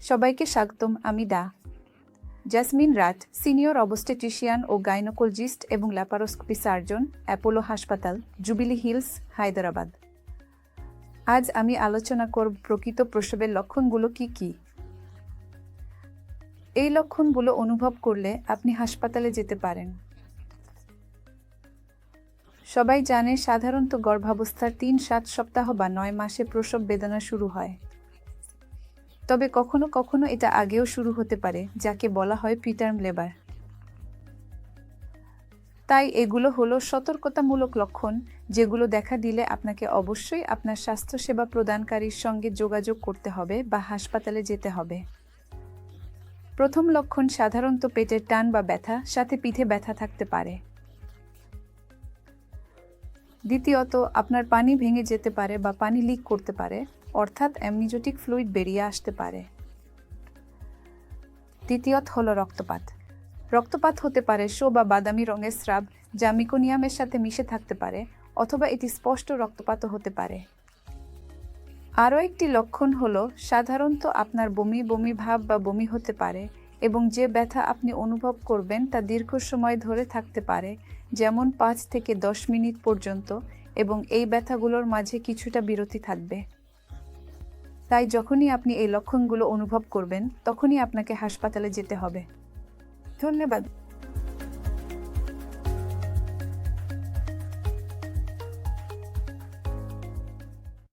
সবাইকে স্বাগতম, আমি ডা জাসমিন রাট সিনিয়র অবস্টেটিশিয়ান ও গাইনোকোলজিস্ট এবং ল্যাপারোস্কোপি সার্জন, অ্যাপোলো হাসপাতাল, জুবিলি হিলস, হায়দ্রাবাদ। আজ আমি আলোচনা করব প্রকৃত প্রসবের লক্ষণগুলো কি কি? এই লক্ষণগুলো অনুভব করলে আপনি হাসপাতালে যেতে পারেন। সবাই জানে সাধারণত গর্ভাবস্থার তিন সাত সপ্তাহ বা নয় মাসে প্রসব বেদনা শুরু হয়। তবে কখনো কখনো এটা আগেও শুরু হতে পারে, যাকে বলা হয় প্রিটার্ম লেবার। তাই এগুলো হলো সতর্কতামূলক লক্ষণ, যেগুলো দেখা দিলে আপনাকে অবশ্যই আপনার স্বাস্থ্যসেবা প্রদানকারীর সঙ্গে যোগাযোগ করতে হবে বা হাসপাতালে যেতে হবে। প্রথম লক্ষণ সাধারণত পেটের টান বা ব্যথা, সাথে পিঠে ব্যথা থাকতে পারে। দ্বিতীয়ত, আপনার পানি ভেঙে যেতে পারে বা পানি লিক করতে পারে। অর্থাৎ অ্যামনিজোটিক ফ্লুইড বেরিয়ে আসতে পারে। তৃতীয়ত হলো রক্তপাত। রক্তপাত হতে পারে শো বা বাদামি রঙের স্রাব যা মিকোনিয়ামের সাথে মিশে থাকতে পারে অথবা এটি স্পষ্ট রক্তপাতও হতে পারে। আরও একটি লক্ষণ হলো সাধারণত আপনার বমি বমি ভাব বা বমি হতে পারে এবং যে ব্যথা আপনি অনুভব করবেন তা দীর্ঘ সময় ধরে থাকতে পারে, যেমন পাঁচ থেকে দশ মিনিট পর্যন্ত এবং এই ব্যথাগুলোর মাঝে কিছুটা বিরতি থাকবে। তাই যখনই আপনি এই লক্ষণগুলো অনুভব করবেন তখনই আপনাকে হাসপাতালে যেতে হবে। ধন্যবাদ।